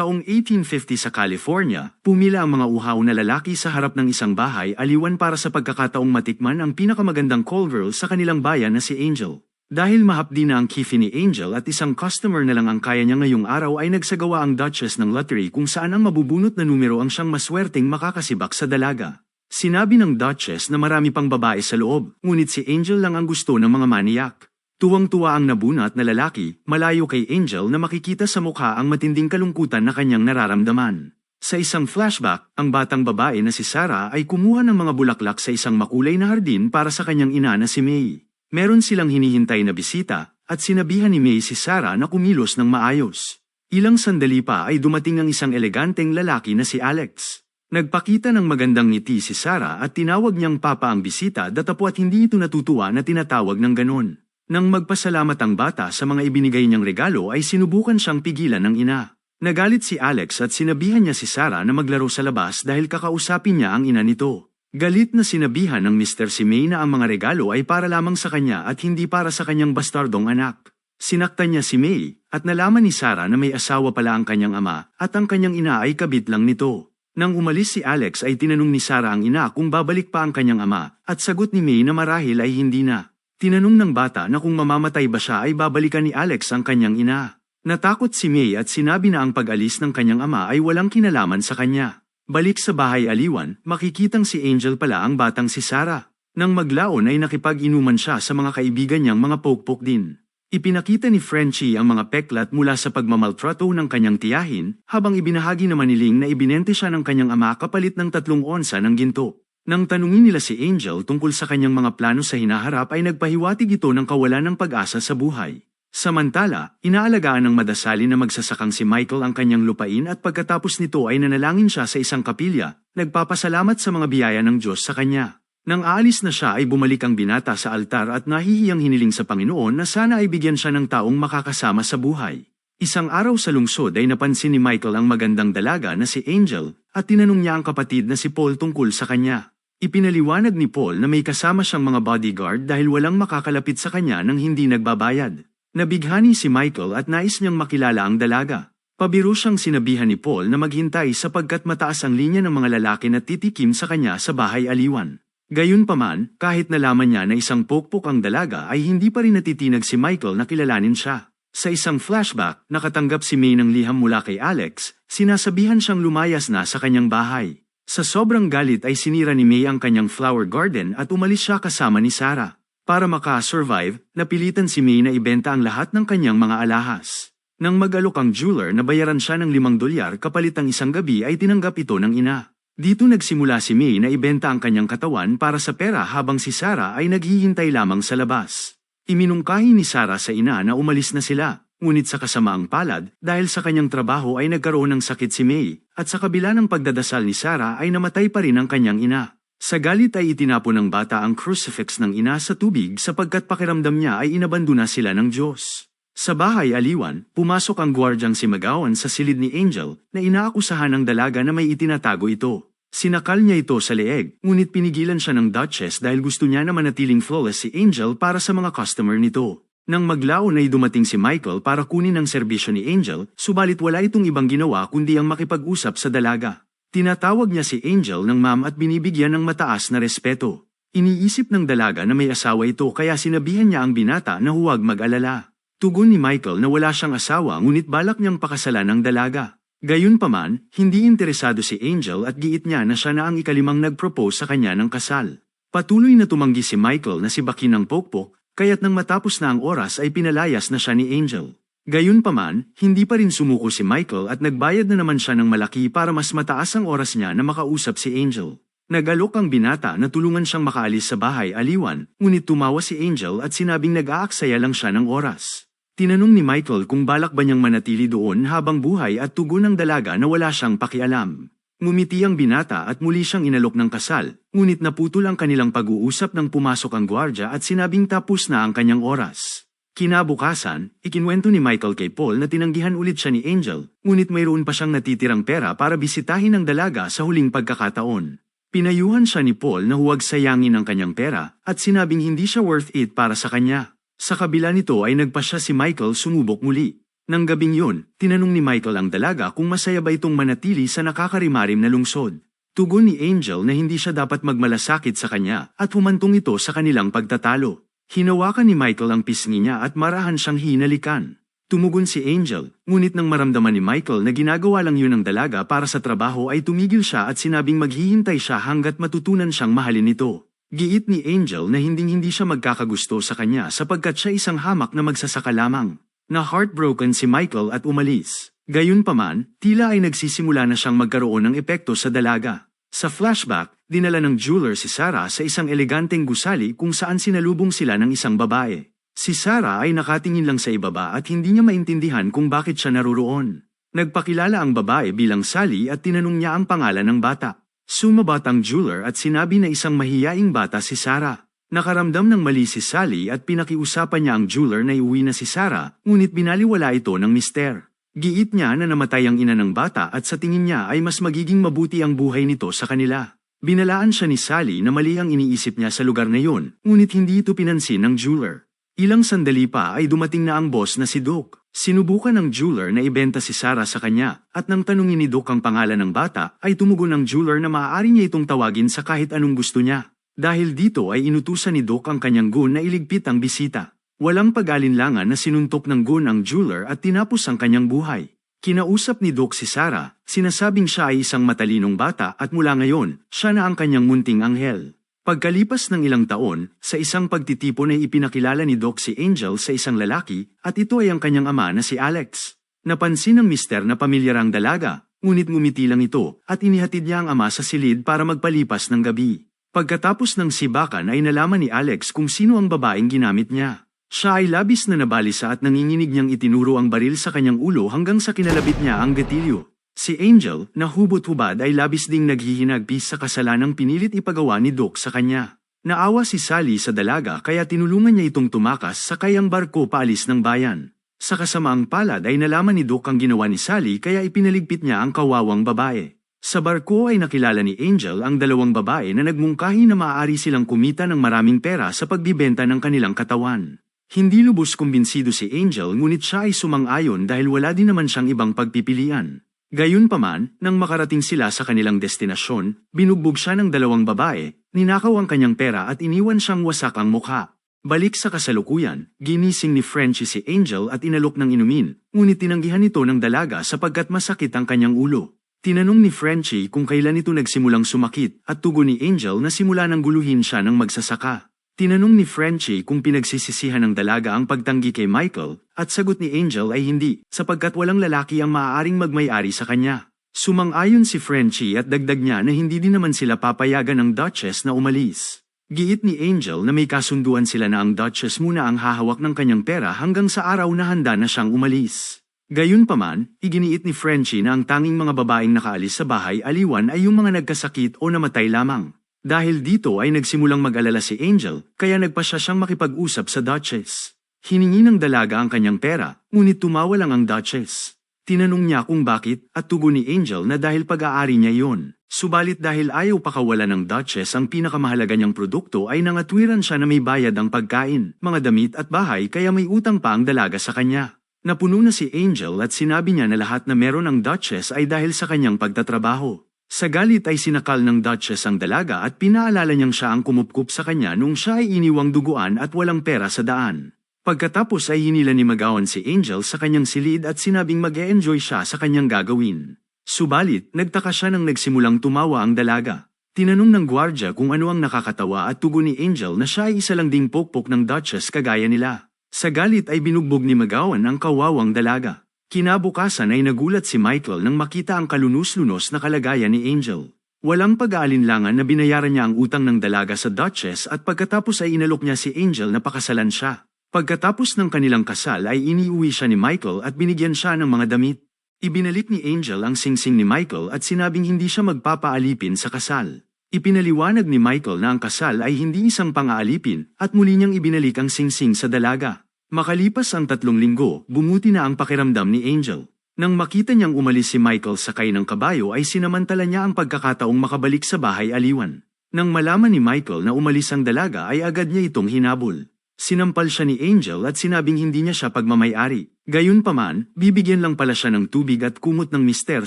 Taong 1850 sa California, pumila ang mga uhaw na lalaki sa harap ng isang bahay aliwan para sa pagkakataong matikman ang pinakamagandang call girl sa kanilang bayan na si Angel. Dahil mahapdi na ang kifi ni Angel at isang customer na lang ang kaya niya ngayong araw ay nagsagawa ang Duchess ng lottery kung saan ang mabubunot na numero ang siyang maswerteng makakasibak sa dalaga. Sinabi ng Duchess na marami pang babae sa loob, ngunit si Angel lang ang gusto ng mga maniyak. Tuwang-tuwa ang nabunat na lalaki, malayo kay Angel na makikita sa mukha ang matinding kalungkutan na kanyang nararamdaman. Sa isang flashback, ang batang babae na si Sarah ay kumuha ng mga bulaklak sa isang makulay na hardin para sa kanyang ina na si May. Meron silang hinihintay na bisita, at sinabihan ni May si Sarah na kumilos ng maayos. Ilang sandali pa ay dumating ang isang eleganteng lalaki na si Alex. Nagpakita ng magandang ngiti si Sarah at tinawag niyang papa ang bisita datapwat hindi ito natutuwa na tinatawag ng ganon. Nang magpasalamat ang bata sa mga ibinigay niyang regalo ay sinubukan siyang pigilan ng ina. Nagalit si Alex at sinabihan niya si Sarah na maglaro sa labas dahil kakausapin niya ang ina nito. Galit na sinabihan ng Mr. Si May na ang mga regalo ay para lamang sa kanya at hindi para sa kanyang bastardong anak. Sinaktan niya si May at nalaman ni Sarah na may asawa pala ang kanyang ama at ang kanyang ina ay kabit lang nito. Nang umalis si Alex ay tinanong ni Sarah ang ina kung babalik pa ang kanyang ama at sagot ni May na marahil ay hindi na. Tinanong ng bata na kung mamamatay ba siya ay babalikan ni Alex ang kanyang ina. Natakot si May at sinabi na ang pag-alis ng kanyang ama ay walang kinalaman sa kanya. Balik sa bahay aliwan, makikitang si Angel pala ang batang si Sarah. Nang maglaon ay nakipag-inuman siya sa mga kaibigan niyang mga pokpok din. Ipinakita ni Frenchie ang mga peklat mula sa pagmamaltrato ng kanyang tiyahin, habang ibinahagi naman ni Ling na ibinente siya ng kanyang ama kapalit ng tatlong onsa ng ginto. Nang tanungin nila si Angel tungkol sa kanyang mga plano sa hinaharap ay nagpahiwatig ito ng kawalan ng pag-asa sa buhay. Samantala, inaalagaan ng madasali na magsasakang si Michael ang kanyang lupain at pagkatapos nito ay nanalangin siya sa isang kapilya, nagpapasalamat sa mga biyaya ng Diyos sa kanya. Nang aalis na siya ay bumalik ang binata sa altar at nahihiyang hiniling sa Panginoon na sana ay bigyan siya ng taong makakasama sa buhay. Isang araw sa lungsod ay napansin ni Michael ang magandang dalaga na si Angel at tinanong niya ang kapatid na si Paul tungkol sa kanya. Ipinaliwanag ni Paul na may kasama siyang mga bodyguard dahil walang makakalapit sa kanya nang hindi nagbabayad. Nabighani si Michael at nais niyang makilala ang dalaga. Pabiro siyang sinabihan ni Paul na maghintay sapagkat mataas ang linya ng mga lalaki na titikim sa kanya sa bahay aliwan. Gayunpaman, kahit nalaman niya na isang pokpok ang dalaga ay hindi pa rin natitinag si Michael na kilalanin siya. Sa isang flashback, nakatanggap si May ng liham mula kay Alex, sinasabihan siyang lumayas na sa kanyang bahay. Sa sobrang galit ay sinira ni May ang kanyang flower garden at umalis siya kasama ni Sarah. Para maka-survive, napilitan si May na ibenta ang lahat ng kanyang mga alahas. Nang mag-alok ang jeweler na bayaran siya ng limang dolyar kapalit ang isang gabi ay tinanggap ito ng ina. Dito nagsimula si May na ibenta ang kanyang katawan para sa pera habang si Sarah ay naghihintay lamang sa labas. Iminungkahi ni Sarah sa ina na umalis na sila, Ngunit sa kasamaang palad, dahil sa kanyang trabaho ay nagkaroon ng sakit si May, at sa kabila ng pagdadasal ni Sarah ay namatay pa rin ang kanyang ina. Sa galit ay itinapon ng bata ang crucifix ng ina sa tubig sapagkat pakiramdam niya ay inabandona sila ng Diyos. Sa bahay aliwan, pumasok ang gwardyang si Magawan sa silid ni Angel na inaakusahan ng dalaga na may itinatago ito. Sinakal niya ito sa leeg, ngunit pinigilan siya ng Duchess dahil gusto niya na manatiling flawless si Angel para sa mga customer nito. Nang maglaon ay dumating si Michael para kunin ang serbisyo ni Angel, subalit wala itong ibang ginawa kundi ang makipag-usap sa dalaga. Tinatawag niya si Angel ng ma'am at binibigyan ng mataas na respeto. Iniisip ng dalaga na may asawa ito kaya sinabihan niya ang binata na huwag mag-alala. Tugon ni Michael na wala siyang asawa ngunit balak niyang pakasalan ng dalaga. Gayunpaman, hindi interesado si Angel at giit niya na siya na ang ikalimang nag-propose sa kanya ng kasal. Patuloy na tumanggi si Michael na si Baki ng Pokpok Kaya't nang matapos na ang oras ay pinalayas na siya ni Angel. Gayunpaman, hindi pa rin sumuko si Michael at nagbayad na naman siya ng malaki para mas mataas ang oras niya na makausap si Angel. Nagalok ang binata na tulungan siyang makaalis sa bahay aliwan, ngunit tumawa si Angel at sinabing nag-aaksaya lang siya ng oras. Tinanong ni Michael kung balak ba niyang manatili doon habang buhay at tugon ng dalaga na wala siyang pakialam. Ngumiti ang binata at muli siyang inalok ng kasal, ngunit naputol ang kanilang pag-uusap nang pumasok ang gwardya at sinabing tapos na ang kanyang oras. Kinabukasan, ikinwento ni Michael kay Paul na tinanggihan ulit siya ni Angel, ngunit mayroon pa siyang natitirang pera para bisitahin ang dalaga sa huling pagkakataon. Pinayuhan siya ni Paul na huwag sayangin ang kanyang pera at sinabing hindi siya worth it para sa kanya. Sa kabila nito ay nagpa siya si Michael sumubok muli. Nang gabing yun, tinanong ni Michael ang dalaga kung masaya ba itong manatili sa nakakarimarim na lungsod. Tugon ni Angel na hindi siya dapat magmalasakit sa kanya at humantong ito sa kanilang pagtatalo. Hinawakan ni Michael ang pisngi niya at marahan siyang hinalikan. Tumugon si Angel, ngunit nang maramdaman ni Michael na ginagawa lang yun ng dalaga para sa trabaho ay tumigil siya at sinabing maghihintay siya hanggat matutunan siyang mahalin ito. Giit ni Angel na hinding-hindi siya magkakagusto sa kanya sapagkat siya isang hamak na magsasaka lamang. Na heartbroken si Michael at umalis. Gayunpaman, tila ay nagsisimula na siyang magkaroon ng epekto sa dalaga. Sa flashback, dinala ng jeweler si Sarah sa isang eleganteng gusali kung saan sinalubong sila ng isang babae. Si Sarah ay nakatingin lang sa ibaba at hindi niya maintindihan kung bakit siya naruroon. Nagpakilala ang babae bilang Sally at tinanong niya ang pangalan ng bata. Sumabat ang jeweler at sinabi na isang mahiyaing bata si Sarah. Nakaramdam ng mali si Sally at pinakiusapan niya ang jeweler na iuwi na si Sarah, ngunit binaliwala ito ng mister. Giit niya na namatay ang ina ng bata at sa tingin niya ay mas magiging mabuti ang buhay nito sa kanila. Binalaan siya ni Sally na mali ang iniisip niya sa lugar na yun, ngunit hindi ito pinansin ng jeweler. Ilang sandali pa ay dumating na ang boss na si Doc. Sinubukan ng jeweler na ibenta si Sarah sa kanya, at nang tanungin ni Doc ang pangalan ng bata, ay tumugon ng jeweler na maaari niya itong tawagin sa kahit anong gusto niya. Dahil dito ay inutusan ni Doc ang kanyang gun na iligpit ang bisita. Walang pag-alinlangan na sinuntok ng gun ang jeweler at tinapos ang kanyang buhay. Kinausap ni Doc si Sarah, sinasabing siya ay isang matalinong bata at mula ngayon, siya na ang kanyang munting anghel. Pagkalipas ng ilang taon, sa isang pagtitipon ay ipinakilala ni Doc si Angel sa isang lalaki at ito ay ang kanyang ama na si Alex. Napansin ng mister na pamilyar ang dalaga, ngunit ngumiti lang ito at inihatid niya ang ama sa silid para magpalipas ng gabi. Pagkatapos ng sibakan ay nalaman ni Alex kung sino ang babaeng ginamit niya. Siya ay labis na nabalisa at nanginginig niyang itinuro ang baril sa kanyang ulo hanggang sa kinalabit niya ang gatilyo. Si Angel, na hubot-hubad ay labis ding naghihinagpis sa kasalanang pinilit ipagawa ni Doc sa kanya. Naawa si Sally sa dalaga kaya tinulungan niya itong tumakas sa kayang barko paalis ng bayan. Sa kasamaang palad ay nalaman ni Doc ang ginawa ni Sally kaya ipinaligpit niya ang kawawang babae. Sa barko ay nakilala ni Angel ang dalawang babae na nagmungkahi na maaari silang kumita ng maraming pera sa pagbibenta ng kanilang katawan. Hindi lubos kumbinsido si Angel ngunit siya ay sumang-ayon dahil wala din naman siyang ibang pagpipilian. Gayunpaman, nang makarating sila sa kanilang destinasyon, binugbog siya ng dalawang babae, ninakaw ang kanyang pera at iniwan siyang wasak ang mukha. Balik sa kasalukuyan, ginising ni Frenchie si Angel at inalok ng inumin, ngunit tinanggihan ito ng dalaga sapagkat masakit ang kanyang ulo. Tinanong ni Frenchie kung kailan ito nagsimulang sumakit at tugon ni Angel na simula nang guluhin siya ng magsasaka. Tinanong ni Frenchie kung pinagsisisihan ng dalaga ang pagtanggi kay Michael, at sagot ni Angel ay hindi, sapagkat walang lalaki ang maaaring magmay-ari sa kanya. Sumang-ayon si Frenchie at dagdag niya na hindi din naman sila papayagan ng Duchess na umalis. Giit ni Angel na may kasunduan sila na ang Duchess muna ang hahawak ng kanyang pera hanggang sa araw na handa na siyang umalis. Gayunpaman, iginiit ni Frenchie na ang tanging mga babaeng nakaalis sa bahay aliwan ay yung mga nagkasakit o namatay lamang. Dahil dito ay nagsimulang mag-alala si Angel, kaya nagpa siya siyang makipag-usap sa Duchess. Hiningi ng dalaga ang kanyang pera, ngunit tumawa lang ang Duchess. Tinanong niya kung bakit at tugon ni Angel na dahil pag-aari niya yon. Subalit dahil ayaw pakawala ng Duchess ang pinakamahalaga niyang produkto ay nangatwiran siya na may bayad ang pagkain, mga damit at bahay kaya may utang pa ang dalaga sa kanya. Napuno na si Angel at sinabi niya na lahat na meron ang Duchess ay dahil sa kanyang pagtatrabaho. Sa galit ay sinakal ng Duchess ang dalaga at pinaalala niyang siya ang kumupkup sa kanya nung siya ay iniwang duguan at walang pera sa daan. Pagkatapos ay hinila ni Magawan si Angel sa kanyang silid at sinabing mag enjoy siya sa kanyang gagawin. Subalit, nagtaka siya nang nagsimulang tumawa ang dalaga. Tinanong ng gwardya kung ano ang nakakatawa at tugon ni Angel na siya ay isa lang ding pokpok ng Duchess kagaya nila. Sa galit ay binugbog ni Magawan ang kawawang dalaga. Kinabukasan ay nagulat si Michael nang makita ang kalunus-lunos na kalagayan ni Angel. Walang pag-aalinlangan na binayaran niya ang utang ng dalaga sa Duchess at pagkatapos ay inalok niya si Angel na pakasalan siya. Pagkatapos ng kanilang kasal ay iniuwi siya ni Michael at binigyan siya ng mga damit. Ibinalik ni Angel ang singsing ni Michael at sinabing hindi siya magpapaalipin sa kasal. Ipinaliwanag ni Michael na ang kasal ay hindi isang pangaalipin at muli niyang ibinalik ang singsing sa dalaga. Makalipas ang tatlong linggo, bumuti na ang pakiramdam ni Angel. Nang makita niyang umalis si Michael sakay ng kabayo ay sinamantala niya ang pagkakataong makabalik sa bahay aliwan. Nang malaman ni Michael na umalis ang dalaga ay agad niya itong hinabol. Sinampal siya ni Angel at sinabing hindi niya siya pagmamayari. Gayunpaman, bibigyan lang pala siya ng tubig at kumot ng mister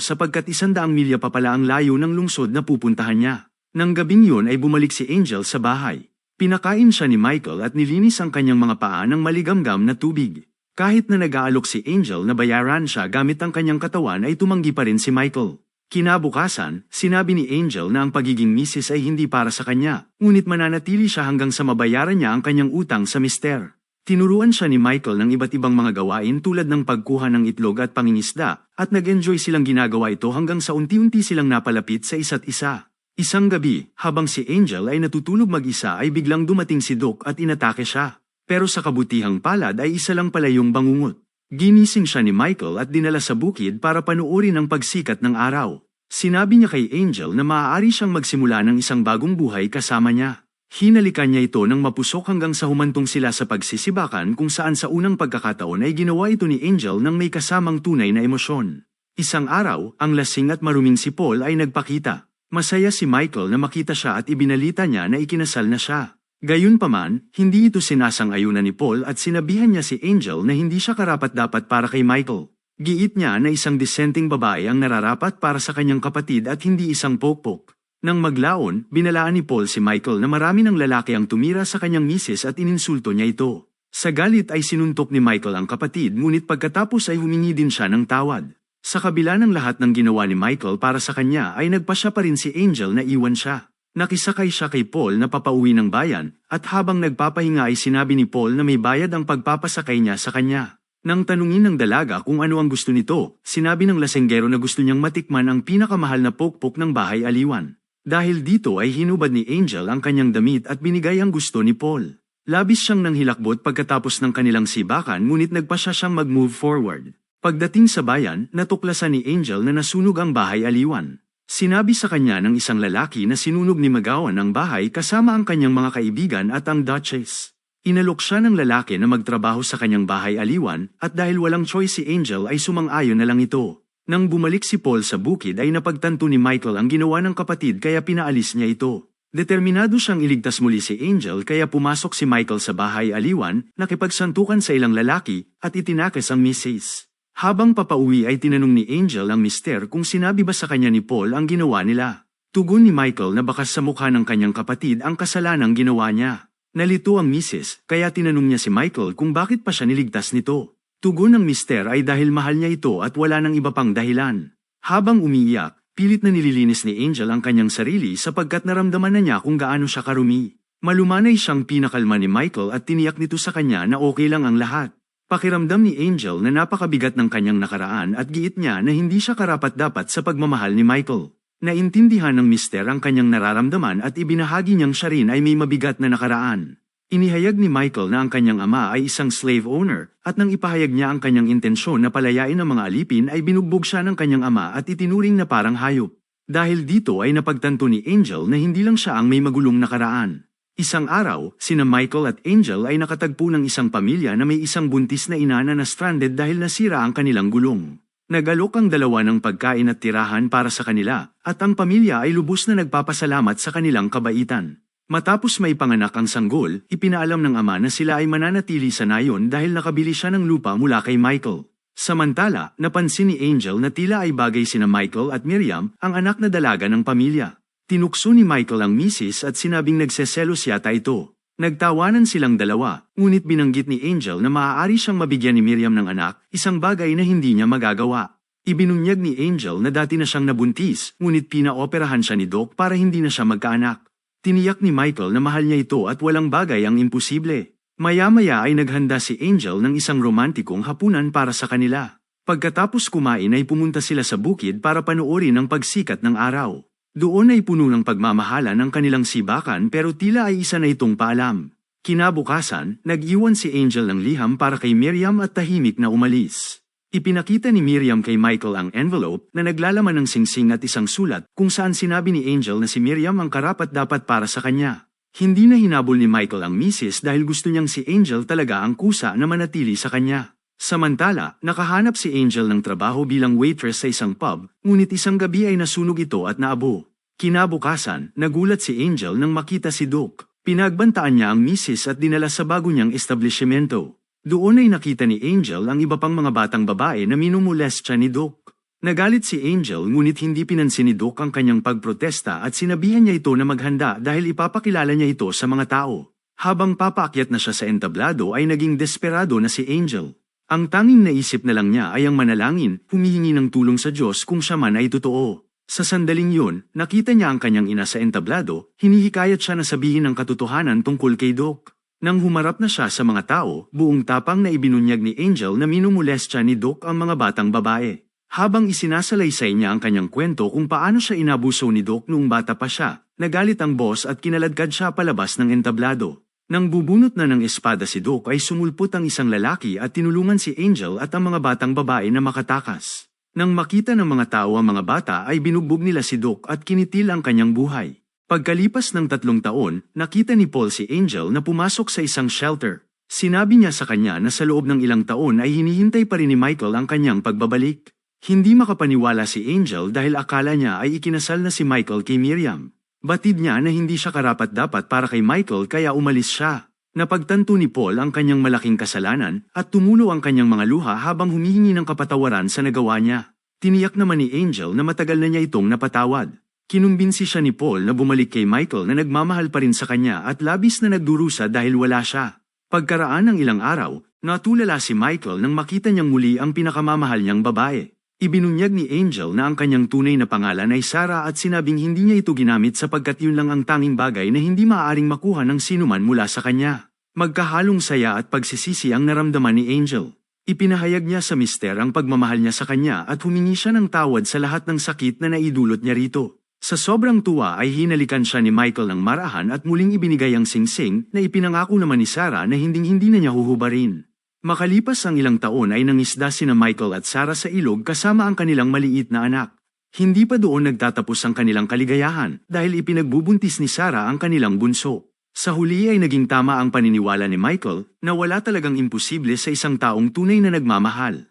sapagkat isandaang milya pa pala ang layo ng lungsod na pupuntahan niya. Nang gabing yun ay bumalik si Angel sa bahay. Pinakain siya ni Michael at nilinis ang kanyang mga paa ng maligamgam na tubig. Kahit na nag-aalok si Angel na bayaran siya gamit ang kanyang katawan ay tumanggi pa rin si Michael. Kinabukasan, sinabi ni Angel na ang pagiging misis ay hindi para sa kanya, ngunit mananatili siya hanggang sa mabayaran niya ang kanyang utang sa mister. Tinuruan siya ni Michael ng iba't ibang mga gawain tulad ng pagkuha ng itlog at pangingisda, at nag-enjoy silang ginagawa ito hanggang sa unti-unti silang napalapit sa isa't isa. Isang gabi, habang si Angel ay natutulog mag-isa ay biglang dumating si Doc at inatake siya. Pero sa kabutihang palad ay isa lang pala yung bangungot. Ginising siya ni Michael at dinala sa bukid para panuorin ang pagsikat ng araw. Sinabi niya kay Angel na maaari siyang magsimula ng isang bagong buhay kasama niya. Hinalikan niya ito ng mapusok hanggang sa humantong sila sa pagsisibakan kung saan sa unang pagkakataon ay ginawa ito ni Angel ng may kasamang tunay na emosyon. Isang araw, ang lasing at maruming si Paul ay nagpakita. Masaya si Michael na makita siya at ibinalita niya na ikinasal na siya. Gayunpaman, hindi ito sinasang-ayunan ni Paul at sinabihan niya si Angel na hindi siya karapat-dapat para kay Michael. Giit niya na isang dissenting babae ang nararapat para sa kanyang kapatid at hindi isang pokpok. Nang maglaon, binalaan ni Paul si Michael na marami ng lalaki ang tumira sa kanyang misis at ininsulto niya ito. Sa galit ay sinuntok ni Michael ang kapatid ngunit pagkatapos ay humingi din siya ng tawad. Sa kabila ng lahat ng ginawa ni Michael para sa kanya ay nagpasya pa rin si Angel na iwan siya. Nakisakay siya kay Paul na papauwi ng bayan at habang nagpapahinga ay sinabi ni Paul na may bayad ang pagpapasakay niya sa kanya. Nang tanungin ng dalaga kung ano ang gusto nito, sinabi ng lasenggero na gusto niyang matikman ang pinakamahal na pokpok ng bahay aliwan. Dahil dito ay hinubad ni Angel ang kanyang damit at binigay ang gusto ni Paul. Labis siyang nanghilakbot pagkatapos ng kanilang sibakan ngunit nagpa siya siyang mag-move forward. Pagdating sa bayan, natuklasan ni Angel na nasunog ang bahay aliwan. Sinabi sa kanya ng isang lalaki na sinunog ni Magawan ang bahay kasama ang kanyang mga kaibigan at ang Duchess. Inalok siya ng lalaki na magtrabaho sa kanyang bahay aliwan at dahil walang choice si Angel ay sumang-ayon na lang ito. Nang bumalik si Paul sa bukid ay napagtanto ni Michael ang ginawa ng kapatid kaya pinaalis niya ito. Determinado siyang iligtas muli si Angel kaya pumasok si Michael sa bahay aliwan, nakipagsantukan sa ilang lalaki, at itinakas ang misis. Habang papauwi ay tinanong ni Angel ang mister kung sinabi ba sa kanya ni Paul ang ginawa nila. Tugon ni Michael na bakas sa mukha ng kanyang kapatid ang kasalanang ginawa niya. Nalito ang misis, kaya tinanong niya si Michael kung bakit pa siya niligtas nito. Tugon ng mister ay dahil mahal niya ito at wala nang iba pang dahilan. Habang umiiyak, pilit na nililinis ni Angel ang kanyang sarili sapagkat naramdaman na niya kung gaano siya karumi. Malumanay siyang pinakalma ni Michael at tiniyak nito sa kanya na okay lang ang lahat. Pakiramdam ni Angel na napakabigat ng kanyang nakaraan at giit niya na hindi siya karapat-dapat sa pagmamahal ni Michael. Naintindihan ng mister ang kanyang nararamdaman at ibinahagi niyang siya rin ay may mabigat na nakaraan. Inihayag ni Michael na ang kanyang ama ay isang slave owner at nang ipahayag niya ang kanyang intensyon na palayain ang mga alipin ay binugbog siya ng kanyang ama at itinuring na parang hayop. Dahil dito ay napagtanto ni Angel na hindi lang siya ang may magulong nakaraan. Isang araw, sina Michael at Angel ay nakatagpo ng isang pamilya na may isang buntis na ina na stranded dahil nasira ang kanilang gulong. Nagalok ang dalawa ng pagkain at tirahan para sa kanila, at ang pamilya ay lubos na nagpapasalamat sa kanilang kabaitan. Matapos may panganak ang sanggol, ipinaalam ng ama na sila ay mananatili sa nayon dahil nakabili siya ng lupa mula kay Michael. Samantala, napansin ni Angel na tila ay bagay sina Michael at Miriam, ang anak na dalaga ng pamilya. Tinukso ni Michael ang misis at sinabing nagseselos yata ito. Nagtawanan silang dalawa, ngunit binanggit ni Angel na maaari siyang mabigyan ni Miriam ng anak, isang bagay na hindi niya magagawa. Ibinunyag ni Angel na dati na siyang nabuntis, ngunit pinaoperahan siya ni Doc para hindi na siya magkaanak. Tiniyak ni Michael na mahal niya ito at walang bagay ang imposible. Maya-maya ay naghanda si Angel ng isang romantikong hapunan para sa kanila. Pagkatapos kumain ay pumunta sila sa bukid para panoorin ang pagsikat ng araw. Doon ay puno ng pagmamahala ng kanilang sibakan pero tila ay isa na itong paalam. Kinabukasan, nag-iwan si Angel ng liham para kay Miriam at tahimik na umalis. Ipinakita ni Miriam kay Michael ang envelope na naglalaman ng singsing at isang sulat kung saan sinabi ni Angel na si Miriam ang karapat-dapat para sa kanya. Hindi na hinabol ni Michael ang misis dahil gusto niyang si Angel talaga ang kusa na manatili sa kanya. Samantala, nakahanap si Angel ng trabaho bilang waitress sa isang pub, ngunit isang gabi ay nasunog ito at naabo. Kinabukasan, nagulat si Angel nang makita si Doc. Pinagbantaan niya ang misis at dinala sa bago niyang establishmento. Doon ay nakita ni Angel ang iba pang mga batang babae na minumolestya ni Doc. Nagalit si Angel ngunit hindi pinansin ni Doc ang kanyang pagprotesta at sinabihan niya ito na maghanda dahil ipapakilala niya ito sa mga tao. Habang papaakyat na siya sa entablado ay naging desperado na si Angel. Ang tanging naisip na lang niya ay ang manalangin, humihingi ng tulong sa Diyos kung siya man ay totoo. Sa sandaling yun, nakita niya ang kanyang ina sa entablado, hinihikayat siya na sabihin ang katotohanan tungkol kay Doc. Nang humarap na siya sa mga tao, buong tapang na ibinunyag ni Angel na minumulestya ni Doc ang mga batang babae. Habang isinasalaysay niya ang kanyang kwento kung paano siya inabuso ni Doc noong bata pa siya, nagalit ang boss at kinaladkad siya palabas ng entablado. Nang bubunot na ng espada si Doc ay sumulpot ang isang lalaki at tinulungan si Angel at ang mga batang babae na makatakas. Nang makita ng mga tao ang mga bata ay binugbog nila si Doc at kinitil ang kanyang buhay. Pagkalipas ng tatlong taon, nakita ni Paul si Angel na pumasok sa isang shelter. Sinabi niya sa kanya na sa loob ng ilang taon ay hinihintay pa rin ni Michael ang kanyang pagbabalik. Hindi makapaniwala si Angel dahil akala niya ay ikinasal na si Michael kay Miriam. Batid niya na hindi siya karapat-dapat para kay Michael kaya umalis siya. Napagtanto ni Paul ang kanyang malaking kasalanan at tumulo ang kanyang mga luha habang humihingi ng kapatawaran sa nagawa niya. Tiniyak naman ni Angel na matagal na niya itong napatawad. Kinumbinsi siya ni Paul na bumalik kay Michael na nagmamahal pa rin sa kanya at labis na nagdurusa dahil wala siya. Pagkaraan ng ilang araw, natulala si Michael nang makita niyang muli ang pinakamamahal niyang babae. Ibinunyag ni Angel na ang kanyang tunay na pangalan ay Sarah at sinabing hindi niya ito ginamit sapagkat yun lang ang tanging bagay na hindi maaaring makuha ng sinuman mula sa kanya. Magkahalong saya at pagsisisi ang naramdaman ni Angel. Ipinahayag niya sa mister ang pagmamahal niya sa kanya at humingi siya ng tawad sa lahat ng sakit na naidulot niya rito. Sa sobrang tuwa ay hinalikan siya ni Michael ng marahan at muling ibinigay ang singsing na ipinangako naman ni Sarah na hinding-hindi na niya huhubarin. Makalipas ang ilang taon ay nangisda sina Michael at Sarah sa ilog kasama ang kanilang maliit na anak. Hindi pa doon nagtatapos ang kanilang kaligayahan dahil ipinagbubuntis ni Sarah ang kanilang bunso. Sa huli ay naging tama ang paniniwala ni Michael na wala talagang imposible sa isang taong tunay na nagmamahal.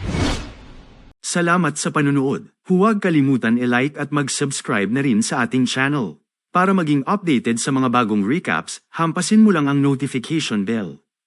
Salamat sa panunood. Huwag kalimutan i-like at mag-subscribe na rin sa ating channel. Para maging updated sa mga bagong recaps, hampasin mo lang ang notification bell.